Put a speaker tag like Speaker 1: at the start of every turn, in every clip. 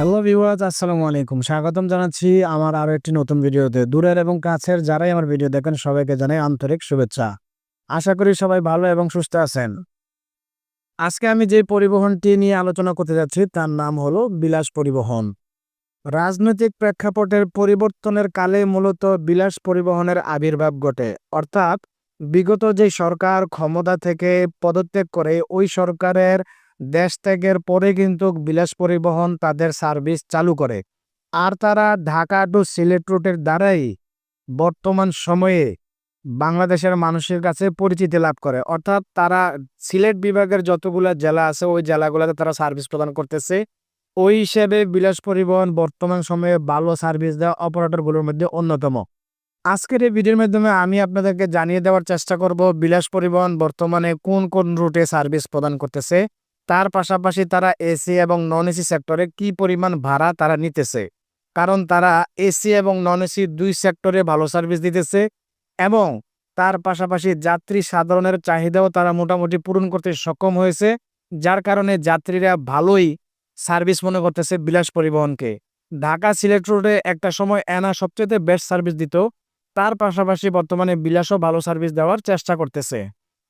Speaker 1: Hello viewers আসসালামু আলাইকুম। স্বাগতম জানাচ্ছি আমার আরও একটি নতুন ভিডিওতে। দূরের এবং কাছের যারাই আমার ভিডিও দেখেন, সবাইকে জানাই আন্তরিক শুভেচ্ছা। আশা করি সবাই ভালো এবং সুস্থ আছেন। আজকে আমি যে পরিবহনটি নিয়ে আলোচনা করতে যাচ্ছি, তার নাম হলো বিলাস পরিবহন। রাজনৈতিক প্রেক্ষাপটের পরিবর্তনের কালে মূলত বিলাস পরিবহনের আবির্ভাব ঘটে। অর্থাৎ বিগত যে সরকার ক্ষমতা থেকে পদত্যাগ করে, ওই সরকারের দেশ ত্যাগের পরে কিন্তু বিলাস পরিবহন তাদের সার্ভিস চালু করে। আর তারা ঢাকা টু সিলেট রুটের দ্বারাই বর্তমান সময়ে বাংলাদেশের মানুষের কাছে পরিচিতি লাভ করে। অর্থাৎ তারা সিলেট বিভাগের যতগুলা জেলা আছে, ওই জেলাগুলোতে তারা সার্ভিস প্রদান করতেছে। ওই হিসেবে বিলাস পরিবহন বর্তমান সময়ে ভালো সার্ভিস দেওয়া অপারেটরগুলোর মধ্যে অন্যতম। আজকের এই ভিডিওর মাধ্যমে আমি আপনাদেরকে জানিয়ে দেওয়ার চেষ্টা করব বিলাস পরিবহন বর্তমানে কোন কোন রুটে সার্ভিস প্রদান করতেছে। তার পাশাপাশি তারা এসি এবং নন এসি সেক্টরে কি পরিমাণ ভাড়া তারা নিতেছে? কারণ তারা এসি এবং নন এসি দুই সেক্টরে ভালো সার্ভিস দিতেছে এবং তার পাশাপাশি যাত্রী সাধারণের চাহিদাও তারা মোটামুটি পূরণ করতে সক্ষম হয়েছে, যার কারণে যাত্রীরা ভালোই সার্ভিস মনে করতেছে বিলাস পরিবহনকে। ঢাকা সিলেট রোডে একটা সময় এনা সবচেয়ে বেস্ট সার্ভিস দিত, তার পাশাপাশি বর্তমানে বিলাসও ভালো সার্ভিস দেওয়ার চেষ্টা করতেছে।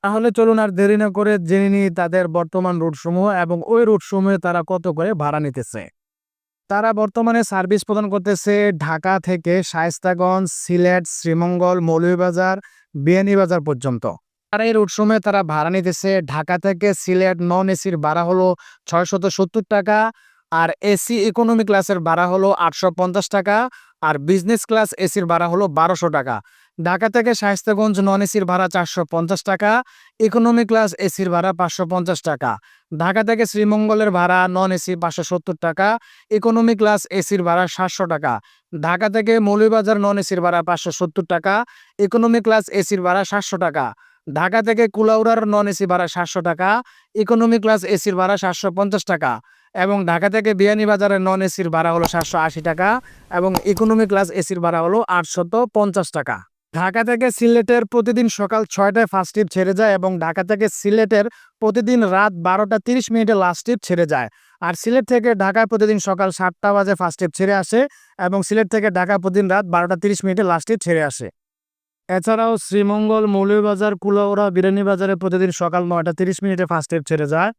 Speaker 1: তাহলে চলুন আর দেরি না করে জেনে নিই তাদের বর্তমান রুটসমূহ এবং ওই রুটসমূহে তারা কত করে ভাড়া নিতেছে। তারা বর্তমানে সার্ভিস প্রদান করতেছে ঢাকা থেকে শায়স্তাগঞ্জ, সিলেট, শ্রীমঙ্গল, মৌলভীবাজার বিয়ানীবাজার পর্যন্ত। আর এই রুটসমূহে তারা ভাড়া নিতেছে ঢাকা থেকে সিলেট, নন এসির ভাড়া হলো ছয়শত সত্তর টাকা আর এসি ইকোনমি ক্লাসের ভাড়া হলো আটশো পঞ্চাশ টাকা আর বিজনেস ক্লাস এসির ভাড়া হলো বারোশো টাকা। ঢাকা থেকে শায়স্তাগঞ্জ নন এসির ভাড়া চারশো পঞ্চাশ টাকা, ইকোনমি ক্লাস এসির ভাড়া পাঁচশো পঞ্চাশ টাকা। ঢাকা থেকে শ্রীমঙ্গলের ভাড়া নন এসি পাঁচশো সত্তর টাকা, ইকোনমি ক্লাস এসির ভাড়া সাতশো টাকা। ঢাকা থেকে মৌলভীবাজার নন এসির ভাড়া পাঁচশো সত্তর টাকা, ইকোনমি ক্লাস এসির ভাড়া সাতশো টাকা। ঢাকা থেকে কুলাউড়ার নন এসি ভাড়া সাতশো টাকা, ইকোনমি ক্লাস এসির ভাড়া সাতশো পঞ্চাশ টাকা এবং ঢাকা থেকে বিয়ানীবাজারের নন এসির ভাড়া হলো সাতশো আশি টাকা এবং ইকোনমি ক্লাস এসির ভাড়া হলো আটশত পঞ্চাশ টাকা। ঢাকা থেকে সিলেটের প্রতিদিন সকাল ছয়টায় ফার্স্ট ট্রিপ ছেড়ে যায় এবং ঢাকা থেকে সিলেটের প্রতিদিন রাত বারোটা তিরিশ মিনিটে লাস্ট ট্রিপ ছেড়ে যায়। আর সিলেট থেকে ঢাকায় প্রতিদিন সকাল সাতটা বাজে ফার্স্ট ট্রিপ ছেড়ে আসে এবং সিলেট থেকে ঢাকা প্রতিদিন রাত বারোটা তিরিশ মিনিটে লাস্ট ট্রিপ ছেড়ে আসে। এছাড়াও শ্রীমঙ্গল, মৌলভীবাজার, কুলাউড়া, বিরানীবাজারে প্রতিদিন সকাল নয়টা তিরিশ মিনিটে ফার্স্ট ট্রিপ ছেড়ে যায়।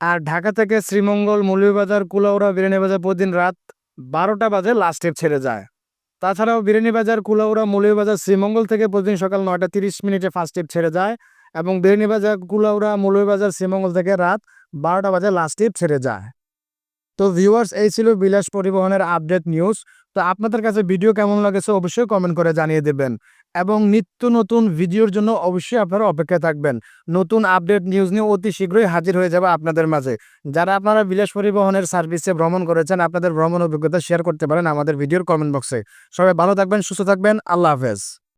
Speaker 1: আর ঢাকা থেকে শ্রীমঙ্গল, মৌলভীবাজার, কুলাউড়া, বিরানীবাজার প্রতিদিন রাত বারোটা বাজে লাস্ট ট্রিপ ছেড়ে যায়। তাছাড়াও বিরিয়ানিবাজার কুলাউড়া মৌলভীবাজার শ্রীমঙ্গল থেকে প্রতিদিন সকাল নয়টা তিরিশ মিনিটে ফার্স্ট ট্রিপ ছেড়ে যায় এবং বিরিয়ানিবাজার কুলাউড়া মৌলভীবাজার শ্রীমঙ্গল থেকে রাত বারোটা বাজে লাস্ট ট্রিপ ছেড়ে যায়। তো ভিউয়ার্স এই ছিল বিলাস পরিবহনের আপডেট নিউজ তো আপনাদের কাছে ভিডিও কেমন লাগেছে অবশ্যই কমেন্ট করে জানিয়ে দেবেন। এবং নিত্য নতুন ভিডিওর জন্য অবশ্যই আপনারা অপেক্ষায় থাকবেন। নতুন আপডেট নিউজ নিয়ে অতি শীঘ্রই হাজির হয়ে যাবে আপনাদের মাঝে। যারা আপনারা বিলাস পরিবহনের সার্ভিসে ভ্রমণ করেছেন, আপনাদের ভ্রমণ অভিজ্ঞতা শেয়ার করতে পারেন আমাদের ভিডিওর কমেন্ট বক্সে সবাই ভালো থাকবেন, সুস্থ থাকবেন, আল্লাহ হাফেজ।